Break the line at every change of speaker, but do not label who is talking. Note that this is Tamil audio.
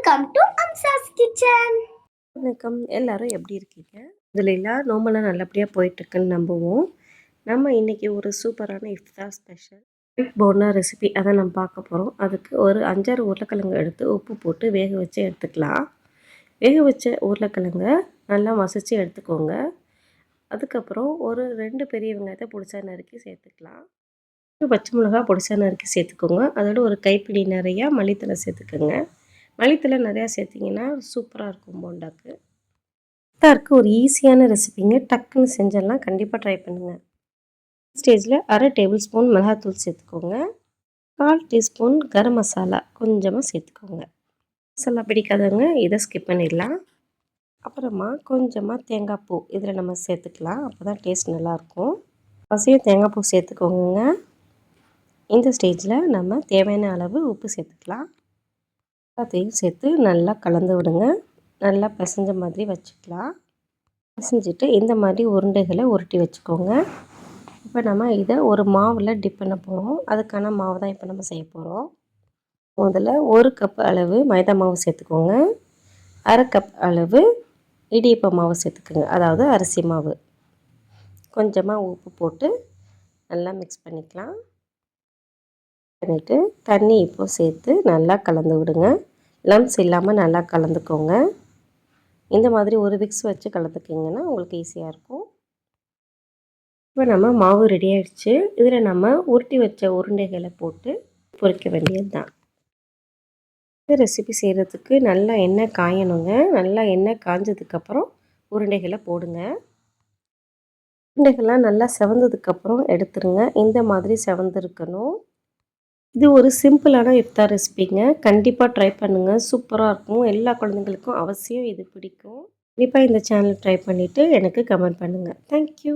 வெல்கம் டு அம்சாஸ் கிச்சன்
வணக்கம். எல்லாரும் எப்படி இருக்கீங்க? இதில் எல்லாம் நோம்பெல்லாம் நல்லபடியாக போயிட்டுருக்குன்னு நம்புவோம். நம்ம இன்றைக்கி ஒரு சூப்பரான இஃப்தா ஸ்பெஷல் ஒயிட் போனா ரெசிபி அதை நம்ம பார்க்க போகிறோம் அதுக்கு ஒரு அஞ்சாறு உருளைக்கிழங்கு எடுத்து உப்பு போட்டு வேக வச்சு எடுத்துக்கலாம். வேக வச்ச உருளைக்கிழங்கை நல்லா மசிச்சு எடுத்துக்கோங்க. அதுக்கப்புறம் ஒரு ரெண்டு பெரிய வெங்காயத்தை பிடிச்சா நறுக்கி சேர்த்துக்கலாம். பச்சை மிளகா பொடிசா நறுக்கி சேர்த்துக்கோங்க. அதோட ஒரு கைப்பிடி நிறையா மல்லித்தலை சேர்த்துக்கோங்க. மல்லித்தலை நிறையா சேர்த்திங்கன்னா சூப்பராக இருக்கும் போண்டாக்கு. இருக்கு ஒரு ஈஸியான ரெசிபிங்க டக்குன்னு செஞ்சிடலாம். கண்டிப்பாக ட்ரை பண்ணுங்கள் ஸ்டேஜில் அரை டேபிள் ஸ்பூன் மிளகாத்தூள் சேர்த்துக்கோங்க. கால் டீஸ்பூன் கரம் மசாலா கொஞ்சமாக சேர்த்துக்கோங்க. மசாலா பிடிக்காதவங்க இதை ஸ்கிப் பண்ணிடலாம். அப்புறமா கொஞ்சமாக தேங்காய் பூ இதில் நம்ம சேர்த்துக்கலாம். அப்போ தான் டேஸ்ட் நல்லாயிருக்கும். பசியும் தேங்காய் பூ சேர்த்துக்கோங்க இந்த ஸ்டேஜில் நம்ம தேவையான அளவு உப்பு சேர்த்துக்கலாம். எல்லாத்தையும் சேர்த்து நல்லா கலந்து விடுங்க. நல்லா பிசைஞ்ச மாதிரி வச்சுக்கலாம். பிசைஞ்சிட்டு இந்த மாதிரி உருண்டைகளை உருட்டி வச்சுக்கோங்க. இப்போ நம்ம இதை ஒரு மாவில் டிப் பண்ண போகிறோம் அதுக்கான மாவு தான் இப்போ நம்ம செய்ய போகிறோம் முதல்ல ஒரு கப் அளவு மைதா மாவு சேர்த்துக்கோங்க. அரை கப் அளவு இடியப்ப மாவு சேர்த்துக்கோங்க. அதாவது அரிசி மாவு. கொஞ்சமாக உப்பு போட்டு நல்லா மிக்ஸ் பண்ணிக்கலாம். பண்ணிவிட்டு தண்ணி இப்போது சேர்த்து நல்லா கலந்து விடுங்க. லம்ஸ் இல்லாமல் நல்லா கலந்துக்கோங்க. இந்த மாதிரி ஒரு விக்ஸ் வச்சு கலந்துக்கிங்கன்னா உங்களுக்கு ஈஸியாக இருக்கும். இப்போ நம்ம மாவு ரெடி ஆகிடுச்சு இதில் நம்ம உருட்டி வச்ச உருண்டைகளை போட்டு பொறிக்க வேண்டியது தான் இந்த ரெசிபி செய்கிறதுக்கு நல்லா எண்ணெய் காயணுங்க. நல்லா எண்ணெய் காஞ்சதுக்கப்புறம் உருண்டைகளை போடுங்க. உருண்டைகள்லாம் நல்லா செவந்ததுக்கப்புறம் எடுத்துருங்க. இந்த மாதிரி செவந்துருக்கணும். இது ஒரு சிம்பிளான இஃப்தார் ரெசிபிங்க. கண்டிப்பாக ட்ரை பண்ணுங்கள் சூப்பராக இருக்கும். எல்லா குழந்தைங்களுக்கும் அவசியம் இது பிடிக்கும். கண்டிப்பாக இந்த சேனல் ட்ரை பண்ணிவிட்டு எனக்கு கமெண்ட் பண்ணுங்கள் தேங்க்யூ